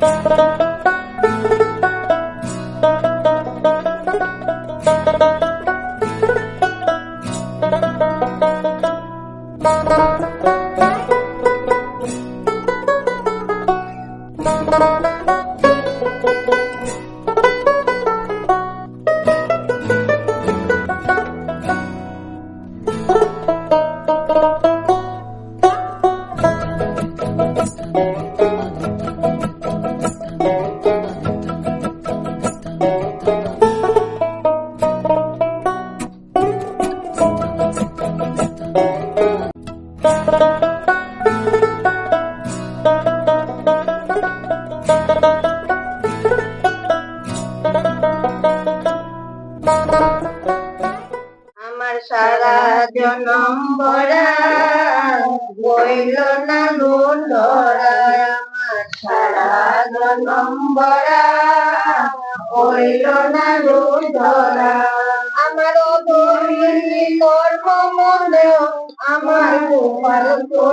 嗯。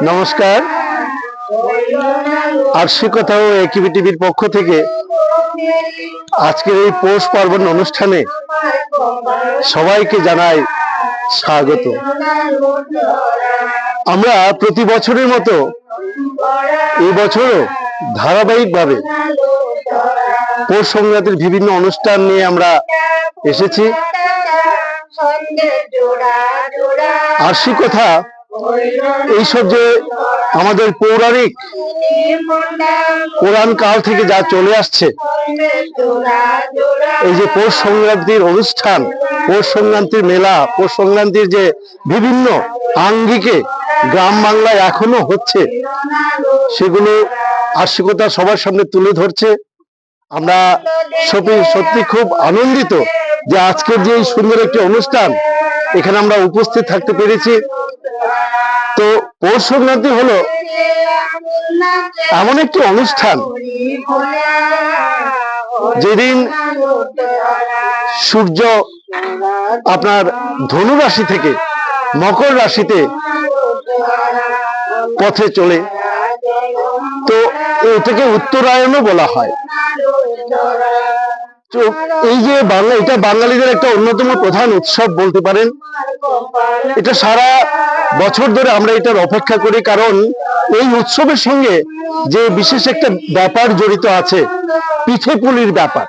নমস্কার। নুন আরশিকতা ও একিবি টিভির পক্ষ থেকে আজকের এই পৌষ পার্বণ অনুষ্ঠানে সবাইকে জানাই স্বাগত আমরা প্রতি বছরের মতো এই বছরও ধারাবাহিকভাবে পৌষ সংক্রান্তির বিভিন্ন অনুষ্ঠান নিয়ে আমরা এসেছি। আরশি কথা, এইসব যে আমাদের পৌরাণিক কোরআন কাল থেকে যা চলে আসছে, এই যে পৌষ সংক্রান্তির অনুষ্ঠান পৌষ সংক্রান্তির মেলা পৌষ সংক্রান্তির যে বিভিন্ন আঙ্গিকে গ্রাম বাংলায় এখনও হচ্ছে, সেগুলো আর্শিকতা সবার সামনে তুলে ধরছে। আমরা সত্যি খুব আনন্দিত যে আজকের যে সুন্দর একটি অনুষ্ঠান এখানে আমরা উপস্থিত থাকতে পেরেছি। তো পৌষ সংক্রান্তি হলো এমন একটি অনুষ্ঠান যেদিন সূর্য আপনার ধনু রাশি থেকে মকর রাশিতে পথে চলে। তো এটাকে উত্তরায়ণও বলা হয়। তো এই যে বাংলা, এটা বাঙালিদের একটা অন্যতম প্রধান উৎসব বলতে পারেন। এটা সারা বছর ধরে আমরা এটার অপেক্ষা করি, কারণ এই উৎসবের সঙ্গে যে বিশেষ একটা ব্যাপার জড়িত আছে, পিঠে পুলির ব্যাপার।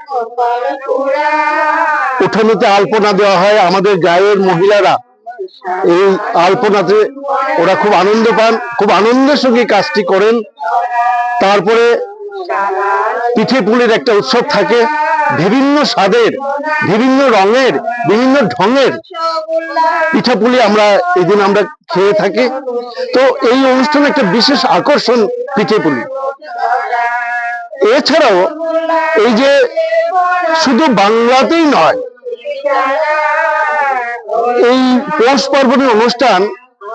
উঠোনেতে আলপনা দেওয়া হয় আমাদের গায়ের মহিলারা। এই আলপনাতে ওরা খুব আনন্দ পান, খুব আনন্দের সঙ্গে কাজটি করেন। তারপরে পিঠে পুলির একটা উৎসব থাকে, বিভিন্ন স্বাদের, বিভিন্ন রঙের, বিভিন্ন ঢঙের পিঠাপুলি আমরা এই দিন আমরা খেয়ে থাকি। তো এই অনুষ্ঠানে একটা বিশেষ আকর্ষণ পিঠেপুলি এছাড়াও এই যে শুধু বাংলাতেই নয় এই পৌষ পার্বণের অনুষ্ঠান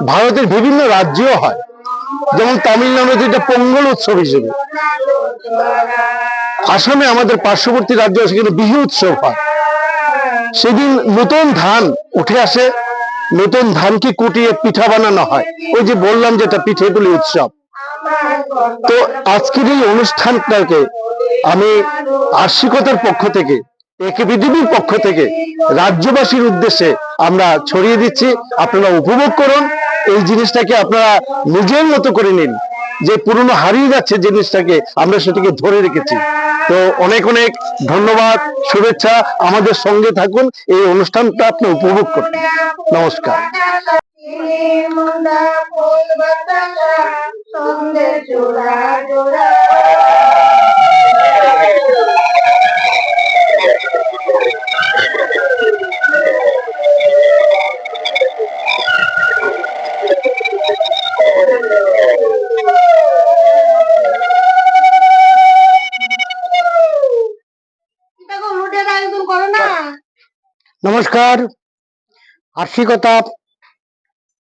ভারতের বিভিন্ন রাজ্যেও হয়। যেমন তামিলনাড়ুতে এটা পোঙ্গল উৎসব হিসেবে। আসামে আমাদের পার্শ্ববর্তী রাজ্য সেখানে বিহু উৎসব হয়। সেদিন নতুন ধান উঠে আসে। নতুন ধানকে কুটিয়ে পিঠা বানানো হয়। ওই যে বললাম যেটা পিঠেগুলি উৎসব। তো আজকের এই অনুষ্ঠানটাকে আমি আর্শিকতার পক্ষ থেকে একেবিডিবির পক্ষ থেকে রাজ্যবাসীর উদ্দেশ্যে আমরা ছড়িয়ে দিচ্ছি। আপনারা উপভোগ করুন। এই জিনিসটাকে আপনারা নিজের মতো করে নিন। যে পুরনো হারিয়ে যাচ্ছে জিনিসটাকে আমরা সেটাকে ধরে রেখেছি। তো অনেক অনেক ধন্যবাদ, শুভেচ্ছা। আমাদের সঙ্গে থাকুন। এই অনুষ্ঠানটা আপনি উপভোগ করুন। নমস্কার। জোড়া জোড়া। নমস্কার আর্শিকতা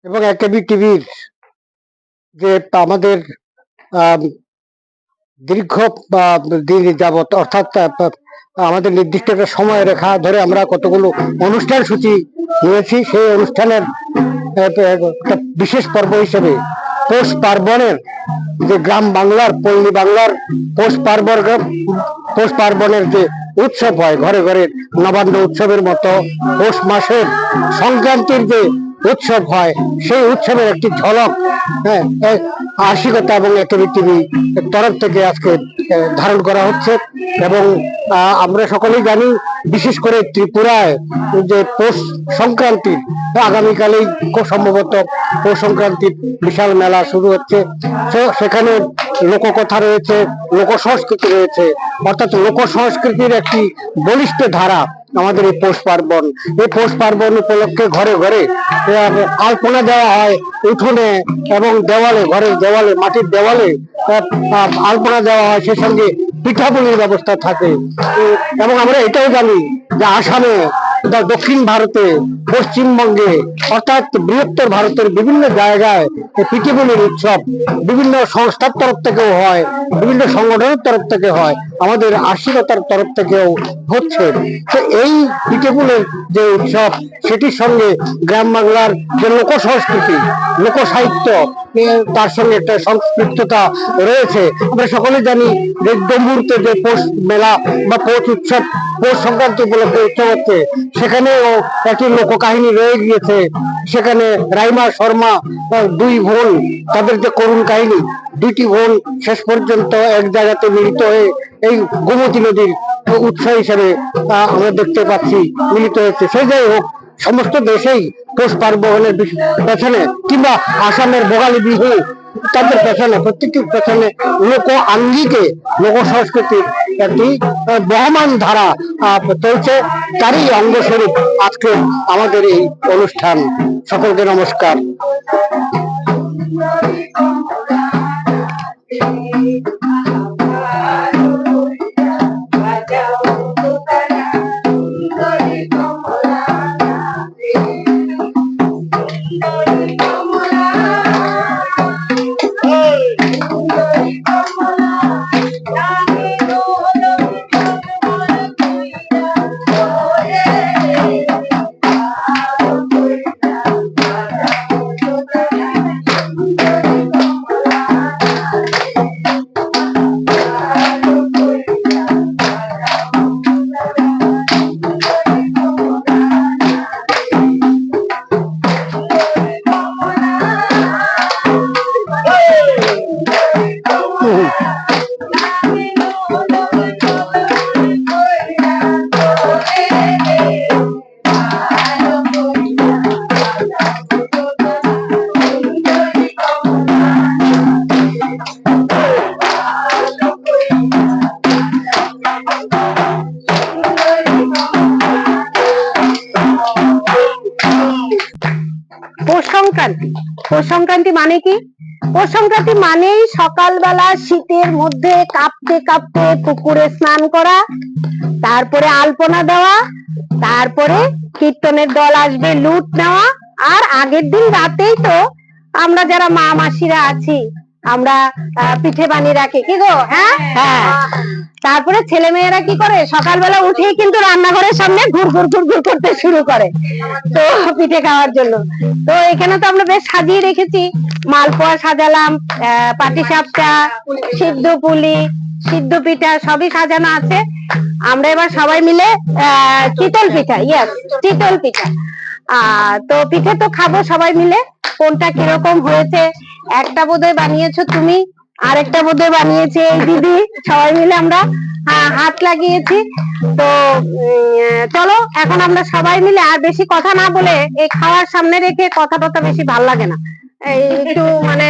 এবং একেবি টিভির যে আমাদের আম, দীর্ঘ দিন যাবত অর্থাৎ আমাদের নির্দিষ্ট একটা সময় রেখা ধরে আমরা কতগুলো অনুষ্ঠান সূচি নিয়েছি সেই অনুষ্ঠানের বিশেষ পর্ব হিসেবে পৌষ পার্বণের যে গ্রাম বাংলার, পল্লী বাংলার পৌষ পার্বণ, পৌষ পার্বণের যে উৎসব হয়, ঘরে ঘরে নবান্ন উৎসবের মতো পৌষ মাসের সংক্রান্তির যে উৎসব হয়, সেই উৎসবের একটি ঝলক হ্যাঁ আশিকতা এবং অ্যাক্টিভিটি তরফ থেকে আজকে ধারণ করা হচ্ছে এবং আমরা সকলেই জানি, বিশেষ করে ত্রিপুরায় যে পৌষ সংক্রান্তি, আগামীকালেই সম্ভবত পৌষ সংক্রান্তির বিশাল মেলা শুরু হচ্ছে। সেখানে লোককথা রয়েছে লোক সংস্কৃতি রয়েছে, অর্থাৎ লোক সংস্কৃতির একটি বলিষ্ঠ ধারা। আমাদের এই পৌষ পার্বণ। এই পৌষ পার্বণ উপলক্ষে ঘরে ঘরে আলপনা দেওয়া হয় উঠোনে এবং দেওয়ালে, ঘরের দেওয়ালে, মাটির দেওয়ালে আলপনা দেওয়া হয় সে সঙ্গে পিঠাপুলির ব্যবস্থা থাকে। এবং আমরা এটাও জানি যে আসামে দক্ষিণ ভারতে, পশ্চিমবঙ্গে, অর্থাৎ বৃহত্তর ভারতের বিভিন্ন জায়গায় পিঠেপুলির উৎসব বিভিন্ন সংস্থার তরফ থেকেও হয়, বিভিন্ন সংগঠনের তরফ থেকে হয়, আমাদের আশীর্বাতার তরফ থেকেও হচ্ছে। তো এই পিঠেপুলের যে উৎসব, সেটির সঙ্গে গ্রাম বাংলার যে লোক সংস্কৃতি লোক সাহিত্য তার সঙ্গে একটা সংস্কৃততা রয়েছে। আমরা সকলে জানি যে ডম্বুরতে যে পৌষ মেলা বা পৌষ উৎসব, পৌষ সংক্রান্তি উপলক্ষে উৎসব হচ্ছে সেখানেও একটি লোককাহিনী রয়ে গিয়েছে। সেখানে রাইমা শর্মা দুই বোন, তাদের যে করুণ কাহিনী, দুইটি বোন শেষ পর্যন্ত এক জায়গাতে মিলিত হয়ে এই গোমতী নদীর উৎস হিসেবে আমরা দেখতে পাচ্ছি, মিলিত হয়েছে। সে যাই হোক সমস্ত দেশেই পৌষ পার্বণের পেছনে, কিংবা আসামের ভোগালী বিহু, তাদের পেছনে প্রত্যেকটির পেছনে লোক আঙ্গিকে, লোক সংস্কৃতির একটি বহমান ধারা চলছে তারই অঙ্গস্বরূপ আজকে আমাদের এই অনুষ্ঠান। সকলকে নমস্কার। সংক্রান্তি। পৌষ সংক্রান্তি মানে কি? পৌষ সংক্রান্তি মানেই সকালবেলা শীতের মধ্যে কাঁপতে কাঁপতে পুকুরে স্নান করা, তারপরে আলপনা দেওয়া, তারপরে কীর্তনের দল আসবে, লুট নেওয়া, আর আগের দিন রাতেই তো আমরা যারা মা মাসিরা আছি আমরা পিঠে বানিয়ে রাখি। কি গো? হ্যাঁ? হ্যাঁ। তারপরে ছেলে মেয়েরা কি করে? সকালবেলা উঠেই কিন্তু রান্নাঘরের সামনে ঘুর ঘুর ঘুর ঘুর করতে শুরু করে। তো পিঠে খাওয়ার জন্য। তো এখানে তো আমরা বেশ সাজিয়ে রেখেছি। মালপোয়া সাজালাম পাটি সাপটা সিদ্ধ পুলি সিদ্ধ পিঠা সবই সাজানো আছে। আমরা এবার সবাই মিলে আহ, চিতল পিঠা ইয়েস চিতল পিঠা। তো পিঠে তো খাব সবাই মিলে। কোনটা কীরকম হয়েছে? একটা বোধহয় বানিয়েছো তুমি, আরেকটা বোধহয় বানিয়েছে এই দিদি, সবাই মিলে আমরা হাত লাগিয়েছি। তো চলো, এখন আমরা সবাই মিলে আর বেশি কথা না বলে এই খাওয়ার সামনে রেখে কথা টথা বেশি ভালো লাগে না। একটু মানে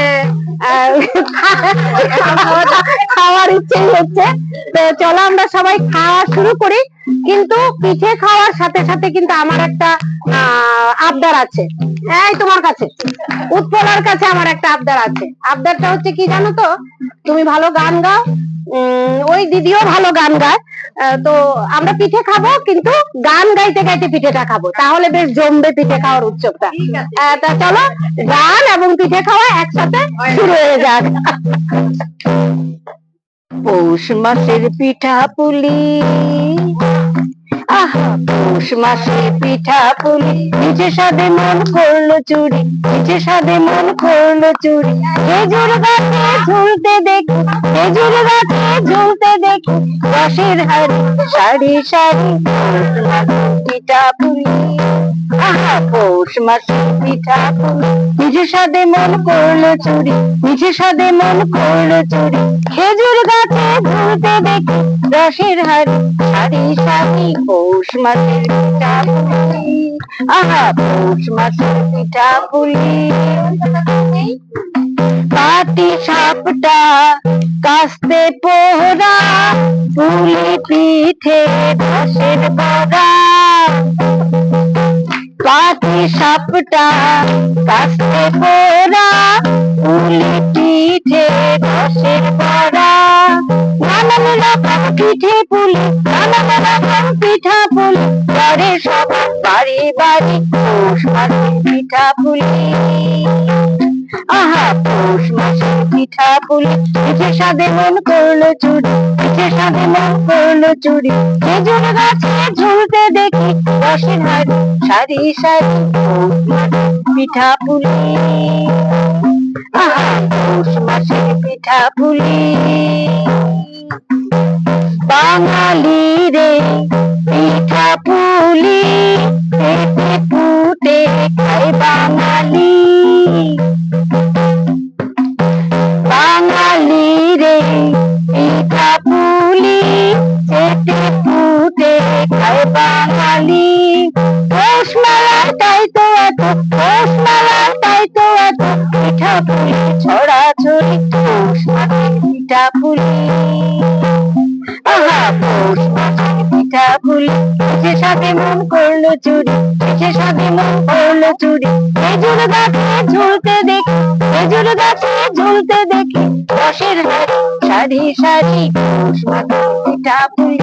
খাওয়ার ইচ্ছে হচ্ছে। তো চলো আমরা সবাই খাওয়া শুরু করি। কিন্তু পিঠে খাওয়ার সাথে সাথে কিন্তু আমার একটা আবদার আছে। এই তোমার কাছে। উৎপলার কাছে আমার একটা আবদার আছে। আবদারটা হচ্ছে কি জানো তো? তুমি ভালো গান গাও ওই দিদিও ভালো গান গায়। তো আমরা পিঠে খাব কিন্তু গান গাইতে গাইতে পিঠেটা খাব। তাহলে বেশ জমবে পিঠে খাওয়ার উৎসবটা। তা চলো গান এবং পিঠে খাওয়া একসাথে শুরু হয়ে যাক। পৌষ মাসের পিঠা পুলি পৌষ মাসে পিঠা পুলি, নিজে সাদে মন করল চুরি, নিজে সাদে মন করল চুরি। খেজুর গাছে ঝুলতে দেখি, খেজুর গাছে ঝুলতে দেখি, রসের হাড়ি সারি সারি পিঠা পুলি। পৌষ মাসে পিঠা পুলি, নিজে সাদে মন করল চুরি, নিজে সাদে মন করল চুরি। খেজুর গাছে ঝুলতে দেখি, রসের হাড়ি সারি সারি পৌষ পৌষ সাপটা কাস্তে পোহরা পুলি পিঠে ধসের বড়া পাটি সাপটা কাস্তে পোহরা পুলি পিঠে ধসের বড়া নানান রকম পিঠে পুলি। বাড়ি পৌষ মাসে পিঠা পুলি। আহা, পৌষ মাসে পিঠা পুলি। পিঠে সাদে মন করল চুরি পিঠে সাদে মন করল চুরি। খেজুর গাছে ঝুলতে দেখি রসের হাড়ি, সারি সারি পৌষ মাসে পিঠা পুলি। আহা, পৌষ মাসে পিঠা পুলি। বাঙালি সাথে মন করল চুরি পিঠে সাথে মন করল চুরি। খেজুর গাছে ঝুলতে দেখি খেজুর গাছে ঝুলতে দেখি, রসের হাড়ি সারি সারি পিঠা পুলি।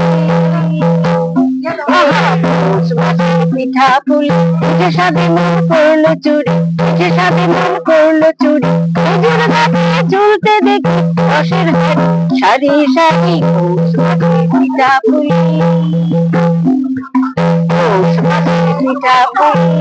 পৌষ মাসে পিঠা পুলি। পিঠে সাথে মন করল চুরি পিঠে সাথে মন করল চুরি। খেজুর গাছে ঝুলতে দেখি, রসের হাড়ি সারি সারি পিঠা পুলি। মাসে